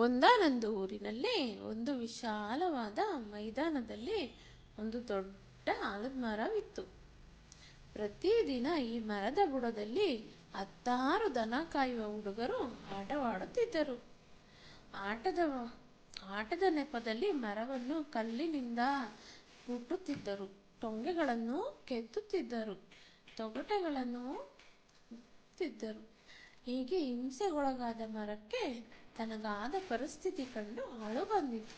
ಒಂದಾನೊಂದು ಊರಿನಲ್ಲಿ ಒಂದು ವಿಶಾಲವಾದ ಮೈದಾನದಲ್ಲಿ ಒಂದು ದೊಡ್ಡ ಆಲದ ಮರವಿತ್ತು ಪ್ರತಿದಿನ ಈ ಮರದ ಬುಡದಲ್ಲಿ ಹತ್ತಾರು ದನ ಕಾಯುವ ಹುಡುಗರು ಆಟವಾಡುತ್ತಿದ್ದರು. ಆಟದ ಆಟದ ನೆಪದಲ್ಲಿ ಮರವನ್ನು ಕಲ್ಲಿನಿಂದ ಹುಟ್ಟುತ್ತಿದ್ದರು ಟೊಂಗೆಗಳನ್ನು ಕೆತ್ತುತ್ತಿದ್ದರು, ತೊಗಟೆಗಳನ್ನು ತಿದ್ದರು ಹೀಗೆ ಹಿಂಸೆಗೊಳಗಾದ ಮರಕ್ಕೆ ತನಗಾದ ಪರಿಸ್ಥಿತಿ ಕಂಡು ಅಳು ಬಂದಿತು.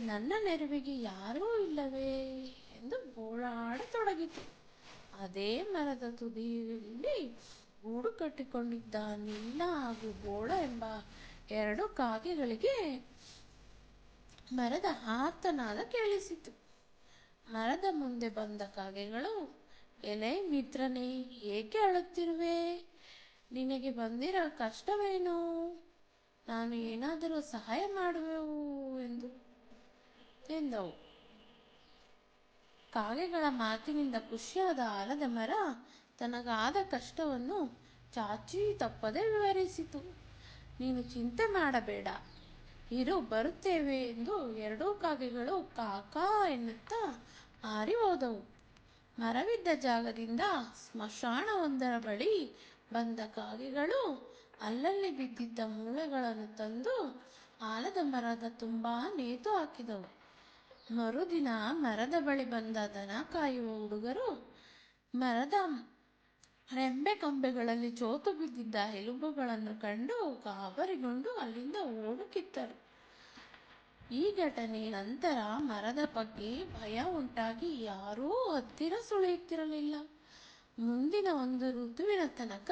ನನ್ನ ನೆರವಿಗೆ ಯಾರೂ ಇಲ್ಲವೇ ಎಂದು ಗೋಳಾಡತೊಡಗಿತು ಅದೇ ಮರದ ತುದಿಯಲ್ಲಿ ಗೂಡು ಕಟ್ಟಿಕೊಂಡಿದ್ದ ನೀಲ ಹಾಗೂ ಬೋಳ ಎಂಬ ಎರಡು ಕಾಗೆಗಳಿಗೆ ಮರದ ಆರ್ತನಾದ ಕೇಳಿಸಿತು. ಮರದ ಮುಂದೆ ಬಂದ ಕಾಗೆಗಳು, ಎಲೆ ಮಿತ್ರನೇ, ಏಕೆ ಅಳುತ್ತಿರುವೆ? ನಿನಗೆ ಬಂದಿರೋ ಕಷ್ಟವೇನು? ನಾನು ಏನಾದರೂ ಸಹಾಯ ಮಾಡುವೆವು ಎಂದು ಎಂದವು. ಕಾಗೆಗಳ ಮಾತಿನಿಂದ ಖುಷಿಯಾದ ಆಲದ ಮರ ತನಗಾದ ಕಷ್ಟವನ್ನು ಚಾಚಿ ತಪ್ಪದೆ ವಿವರಿಸಿತು. ನೀನು ಚಿಂತೆ ಮಾಡಬೇಡ, ಇರು ಬರುತ್ತೇವೆ ಎಂದು ಎರಡೂ ಕಾಗೆಗಳು ಕಾಕಾ ಎನ್ನುತ್ತಾ ಹಾರಿ ಹೋದವು. ಮರವಿದ್ದ ಜಾಗದಿಂದ ಸ್ಮಶಾನವೊಂದರ ಬಳಿ ಬಂದ ಕಾಗೆಗಳು ಅಲ್ಲಲ್ಲಿ ಬಿದ್ದಿದ್ದ ಮೂಳೆಗಳನ್ನು ತಂದು ಆಲದ ಮರದ ತುಂಬ ನೇತು ಹಾಕಿದವು. ಮರುದಿನ ಮರದ ಬಳಿ ಬಂದ ದನ ಕಾಯುವ ಹುಡುಗರು ಮರದ ರೆಂಬೆ ಕಂಬೆಗಳಲ್ಲಿ ಚೋತು ಬಿದ್ದಿದ್ದ ಎಲುಬುಗಳನ್ನು ಕಂಡು ಗಾಬರಿಗೊಂಡು ಅಲ್ಲಿಂದ ಓಡುಕಿತ್ತರು ಈ ಘಟನೆ ನಂತರ ಮರದ ಬಗ್ಗೆ ಭಯ ಉಂಟಾಗಿ ಯಾರೂ ಹತ್ತಿರ ಸುಳಿಯುತ್ತಿರಲಿಲ್ಲ. ಮುಂದಿನ ಒಂದು ಋತುವಿನ ತನಕ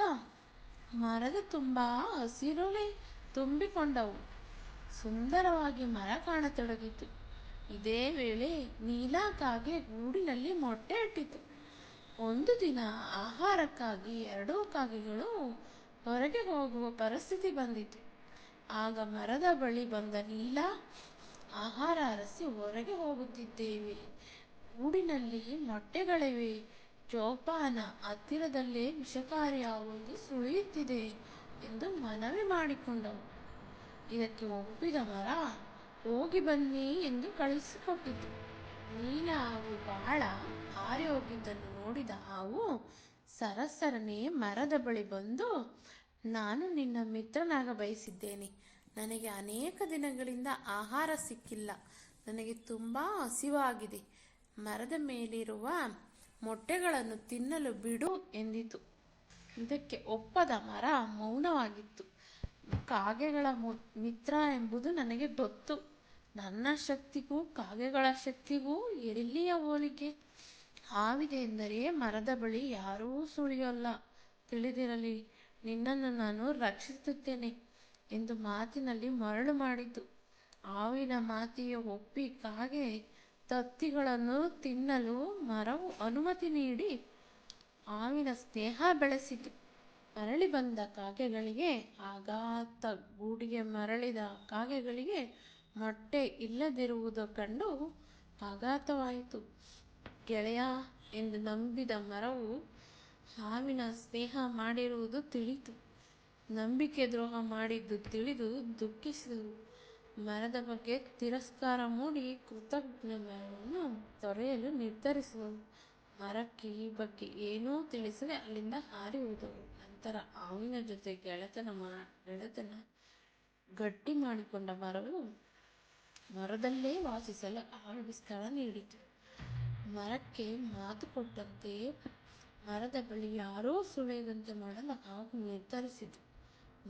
ಮರದ ತುಂಬ ಹಸಿರುನೇ ತುಂಬಿಕೊಂಡವು. ಸುಂದರವಾಗಿ ಮರ ಕಾಣತೊಡಗಿತು. ಇದೇ ವೇಳೆ ನೀಲಾ ಕಾಗೆ ಗೂಡಿನಲ್ಲಿ ಮೊಟ್ಟೆ ಇಟ್ಟಿತು. ಒಂದು ದಿನ ಆಹಾರಕ್ಕಾಗಿ ಎರಡೂ ಕಾಗೆಗಳು ಹೊರಗೆ ಹೋಗುವ ಪರಿಸ್ಥಿತಿ ಬಂದಿತು. ಆಗ ಮರದ ಬಳಿ ಬಂದ ನೀಲ ಆಹಾರ ಅರಸಿ ಹೊರಗೆ ಹೋಗುತ್ತಿದ್ದೇವೆ. ಗೂಡಿನಲ್ಲಿ ಮೊಟ್ಟೆಗಳಿವೆ. ಜೋಪಾನ ಹತ್ತಿರದಲ್ಲೇ ವಿಷಕಾರಿ ಹಾವೊಂದು ಸುಳಿಯುತ್ತಿದೆ ಎಂದು ಮನವಿ ಮಾಡಿಕೊಂಡವು. ಇದಕ್ಕೆ ಒಪ್ಪಿದ ಮರ ಹೋಗಿ ಬನ್ನಿ ಎಂದು ಕಳುಹಿಸಿಕೊಟ್ಟಿತು. ನೀಲ ಹಾವು ಬಹಳ ಹಾರಿ ಹೋಗಿದ್ದನ್ನು ನೋಡಿದ ಹಾವು ಸರಸರನೆ ಮರದ ಬಳಿ ಬಂದು, ನಾನು ನಿನ್ನ ಮಿತ್ರನಾಗ ಬಯಸಿದ್ದೇನೆ. ನನಗೆ ಅನೇಕ ದಿನಗಳಿಂದ ಆಹಾರ ಸಿಕ್ಕಿಲ್ಲ. ನನಗೆ ತುಂಬ ಹಸಿವಾಗಿದೆ. ಮರದ ಮೇಲಿರುವ ಮೊಟ್ಟೆಗಳನ್ನು ತಿನ್ನಲು ಬಿಡು ಎಂದಿತು. ಇದಕ್ಕೆ ಒಪ್ಪದ ಮರ ಮೌನವಾಗಿತ್ತು. ಕಾಗೆಗಳ ಮಿತ್ರ ಎಂಬುದು ನನಗೆ ಗೊತ್ತು. ನನ್ನ ಶಕ್ತಿಗೂ, ಕಾಗೆಗಳ ಶಕ್ತಿಗೂ ಎಲ್ಲಿಯ ಹೋಲಿಕೆ? ಹಾವಿದೆ ಎಂದರೆ ಮರದ ಬಳಿ ಯಾರೂ ಸುಳಿಯೋಲ್ಲ. ತಿಳಿದಿರಲಿ, ನಿನ್ನನ್ನು ನಾನು ರಕ್ಷಿಸುತ್ತೇನೆ ಎಂದು ಮಾತಿನಲ್ಲಿ ಮರಳು ಮಾಡಿತು. ಹಾವಿನ ಮಾತಿಗೆ ಒಪ್ಪಿ ಕಾಗೆ ತತ್ತಿಗಳನ್ನು ತಿನ್ನಲು ಮರವು ಅನುಮತಿ ನೀಡಿ ಹಾವಿನ ಸ್ನೇಹ ಬೆಳೆಸಿತು. ಮರಳಿ ಬಂದ ಕಾಗೆಗಳಿಗೆ ಆಘಾತ, ಗೂಡಿಗೆ ಮರಳಿದ ಕಾಗೆಗಳಿಗೆ ಮೊಟ್ಟೆ ಇಲ್ಲದಿರುವುದು ಕಂಡು ಆಘಾತವಾಯಿತು. ಗೆಳೆಯ ಎಂದು ನಂಬಿದ ಮರವು ಹಾವಿನ ಸ್ನೇಹ ಮಾಡಿರುವುದು ತಿಳಿತು. ನಂಬಿಕೆ ದ್ರೋಹ ಮಾಡಿದ್ದು ತಿಳಿದು ದುಃಖಿಸಿದವು. ಮರದ ಬಗ್ಗೆ ತಿರಸ್ಕಾರ ಮೂಡಿ ಕೃತಜ್ಞತೆಯನ್ನು ತೊರೆಯಲು ನಿರ್ಧರಿಸುವುದು ಮರಕ್ಕೆ ಈ ಬಗ್ಗೆ ಏನೂ ತಿಳಿಸದೆ ಅಲ್ಲಿಂದ ಹಾರಿ ಹೋದವು ನಂತರ ಹಾವಿನ ಜೊತೆ ಗೆಳೆತನ ಗೆಳೆತನ ಗಟ್ಟಿ ಮಾಡಿಕೊಂಡ ಮರವು ಮರದಲ್ಲೇ ವಾಸಿಸಲು ಹಾವಿಗೆ ಸ್ಥಳ ನೀಡಿತು. ಮರಕ್ಕೆ ಮಾತು ಕೊಟ್ಟಂತೆ ಮರದ ಬಳಿ ಯಾರೂ ಸುಳಿಯದಂತೆ ಮಾಡಲು ಹಾವು ನಿರ್ಧರಿಸಿತು.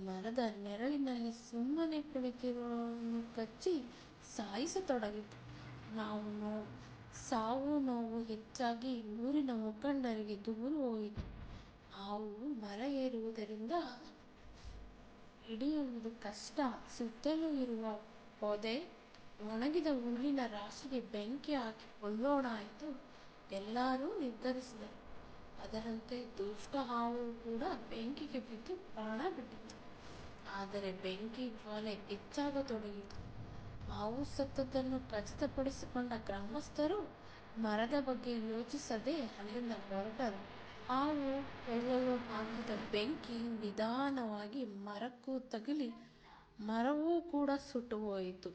ಮರದ ನೆರಳಿನಲ್ಲಿ ಸುಮ್ಮನೆ ಕುಳಿತಿರುವವರನ್ನು ಕಚ್ಚಿ ಸಾಯಿಸತೊಡಗಿತು. ನಾವು ಸಾವು ನೋವು ಹೆಚ್ಚಾಗಿ ಊರಿನ ಮುಖಂಡರಿಗೆ ದೂರು ಹೋಯಿತು. ಹಾವು ಮರ ಏರುವುದರಿಂದ ಹಿಡಿಯುವುದು ಕಷ್ಟ. ಸುತ್ತಲೂ ಇರುವ ಪೊದೆ ಒಣಗಿದ ಹುಲ್ಲಿನ ರಾಶಿಗೆ ಬೆಂಕಿ ಹಾಕಿ ಎಂದು ಎಲ್ಲರೂ ನಿರ್ಧರಿಸಿದರು. ಅದರಂತೆ ದುಷ್ಟ ಹಾವು ಕೂಡ ಬೆಂಕಿಗೆ ಬಿದ್ದು ಪ್ರಾಣ ಬಿಟ್ಟಿತು ಆದರೆ ಬೆಂಕಿ ಜ್ವಾಲೆ ಹೆಚ್ಚಾಗತೊಡಗಿತು ಹಾವು ಸತ್ತದ್ದನ್ನು ಖಚಿತಪಡಿಸಿಕೊಂಡ ಗ್ರಾಮಸ್ಥರು ಮರದ ಬಗ್ಗೆ ಯೋಚಿಸದೆ ಅಲ್ಲಿಂದ ಹೊರಟರು. ಹಾವು ಎಳೆಯಲು ಹಾಕಿದ ಬೆಂಕಿ ನಿಧಾನವಾಗಿ ಮರಕ್ಕೂ ತಗುಲಿ ಮರವೂ ಕೂಡ ಸುಟ್ಟು ಹೋಯಿತು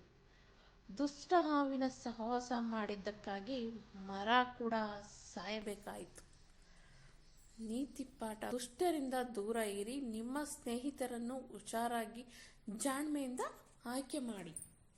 ದುಷ್ಟ ಹಾವಿನ ಸಹವಾಸ ಮಾಡಿದ್ದಕ್ಕಾಗಿ ಮರ ಕೂಡ ಸಾಯಬೇಕಾಯಿತು. ನೀತಿ ಪಾಠ ದುಷ್ಟರಿಂದ ದೂರ ಇರಿ ನಿಮ್ಮ ಸ್ನೇಹಿತರನ್ನು ಹುಷಾರಾಗಿ ಜಾಣ್ಮೆಯಿಂದ ಆಯ್ಕೆ ಮಾಡಿ.